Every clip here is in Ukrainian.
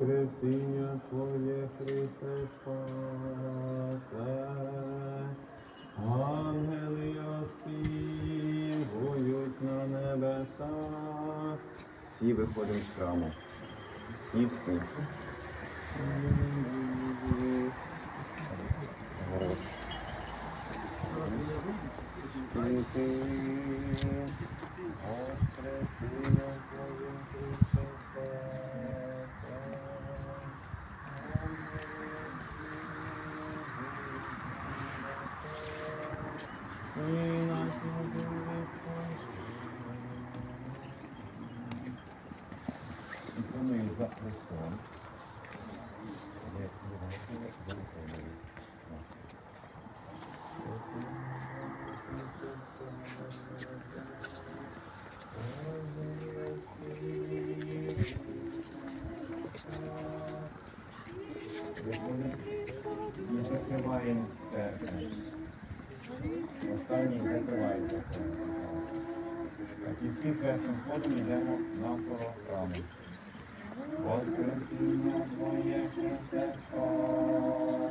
Воскресіння Твоє, Христе, спасе. Ангели оспівують на небесах. Всі виходимо з храму. Всі, всі. Хорош. Світи, Воскресіння Твоє, Христе, Thank is that this one. Останній закривається і всі кресним ходом йдемо навколо храму. Воскресіння Твоє Христе спасе.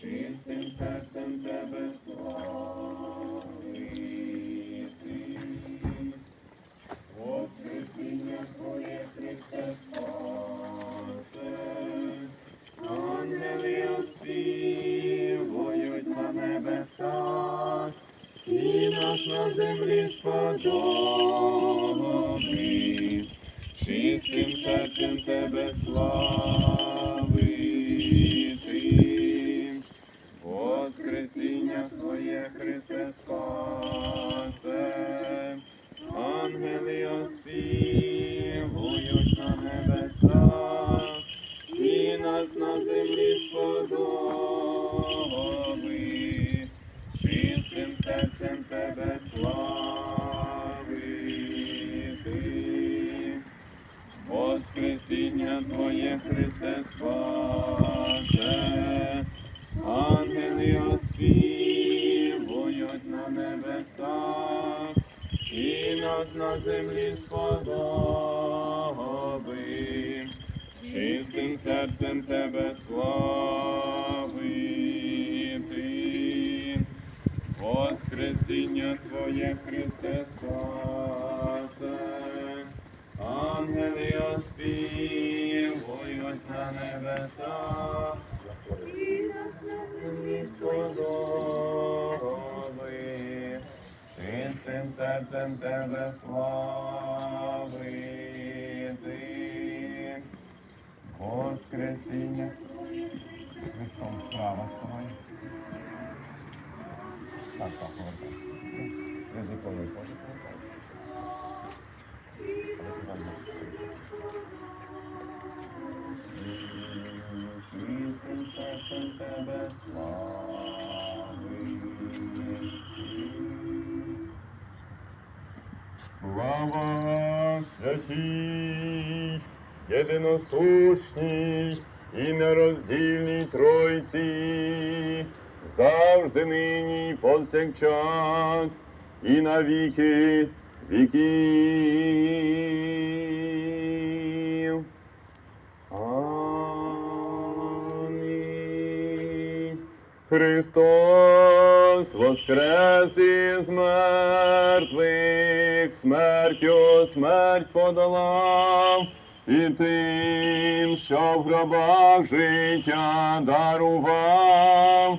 Чистим серцем тебе славити. Воскресіння Твоє, Христе, спасе. Ангели оспівують на і нас на землі сподобить. Чистим серцем тебе славити. Воскресіння Твоє, Христе, спасе, ангели оспівують на небесах, і нас на землі сподоби, чистим серцем тебе славити. Воскресіння Твоє, Христе, спасе, ангели оспівують на небесах, і нас на землі сподоби, чистим серцем тебе славити. Воскресіння. Христом справа ставай. Так, так, повертай. Ризиковий теж повертай. Але це там не. Чистим серцем тебе славити. Слава святій, єдиносушній і нероздільній Тройці, завжди нині повсякчас, і на віки віків. Амінь. Христос воскрес із мертвих, смертю смерть подолав, і тим, що в гробах життя дарував.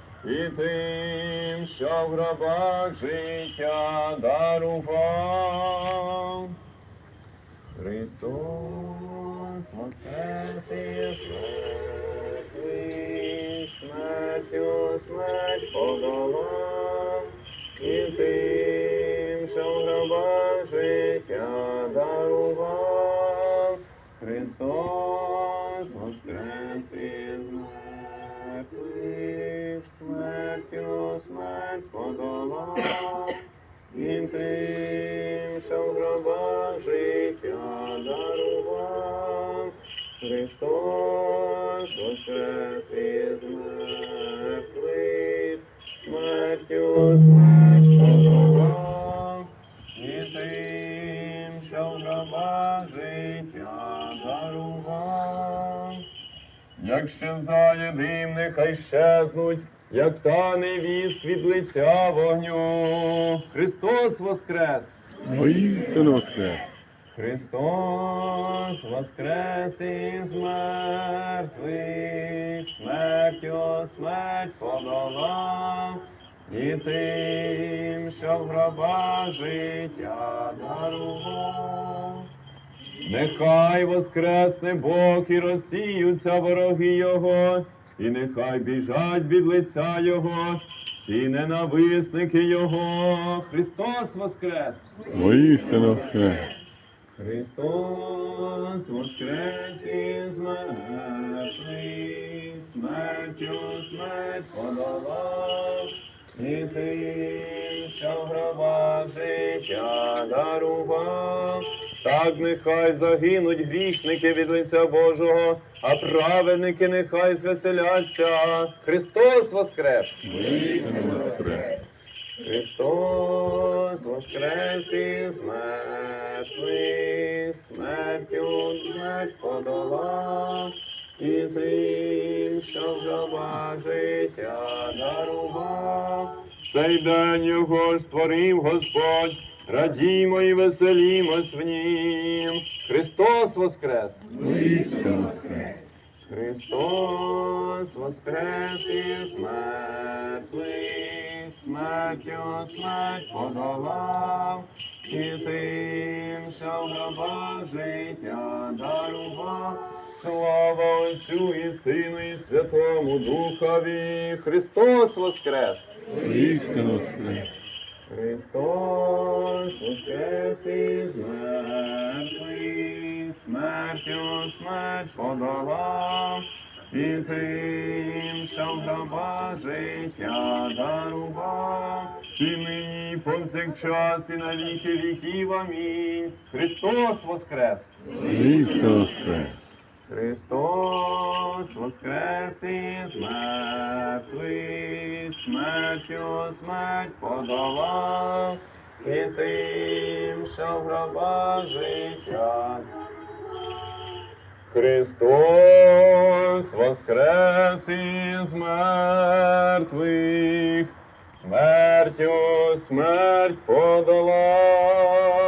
і тим, що в гробах життя дарував. Христос воскрес мертвих, смертю смерть подолав, і тим, що в гробах життя дарував. Христос воскрес із мертвих, смертю смерть подолав, він тим, що в гробах життя дарував. Христос воскрес із мертвих, Як щезає дим, нехай щезнуть, як та невіст від лиця вогню. Христос воскрес! Воістину воскрес! Христос воскрес із мертвих, смертю смерть подолав, і тим, що в гробах життя дарував. Нехай воскресне Бог і розсіються вороги Його, і нехай біжать від лиця Його, всі ненависники Його. Христос воскрес! Воістину воскрес! Христос воскрес із мертвих, смертю смерть подолав, і тим, що в гробах життя дарував. Так нехай загинуть грішники від лиця Божого, а праведники нехай звеселяться. Христос воскрес! Воскрес! Христос воскрес із мертвих, смертю смерть подолав, і тим, що в гробах життя дарував. Цей день його створив Господь, радімо і веселімось в нім. Христос воскрес! Воскрес! Христос воскрес із мертвих, смертю смерть подолав, і тим, що в гробах життя дарував. Слава Отцю і Сину, і Святому Духові, Христос воскрес! Воістину воскрес! Христос воскрес із мертвих, смертю смерть подолав, і тим, що в життя дарував, і нині повсякчас, і на віки віків. Амінь. Христос воскрес! Воістину воскрес! Христос воскрес із мертвих, смертю смерть подолав, і тим, що в гроба життя. Христос воскрес із мертвих, смертю смерть подолав.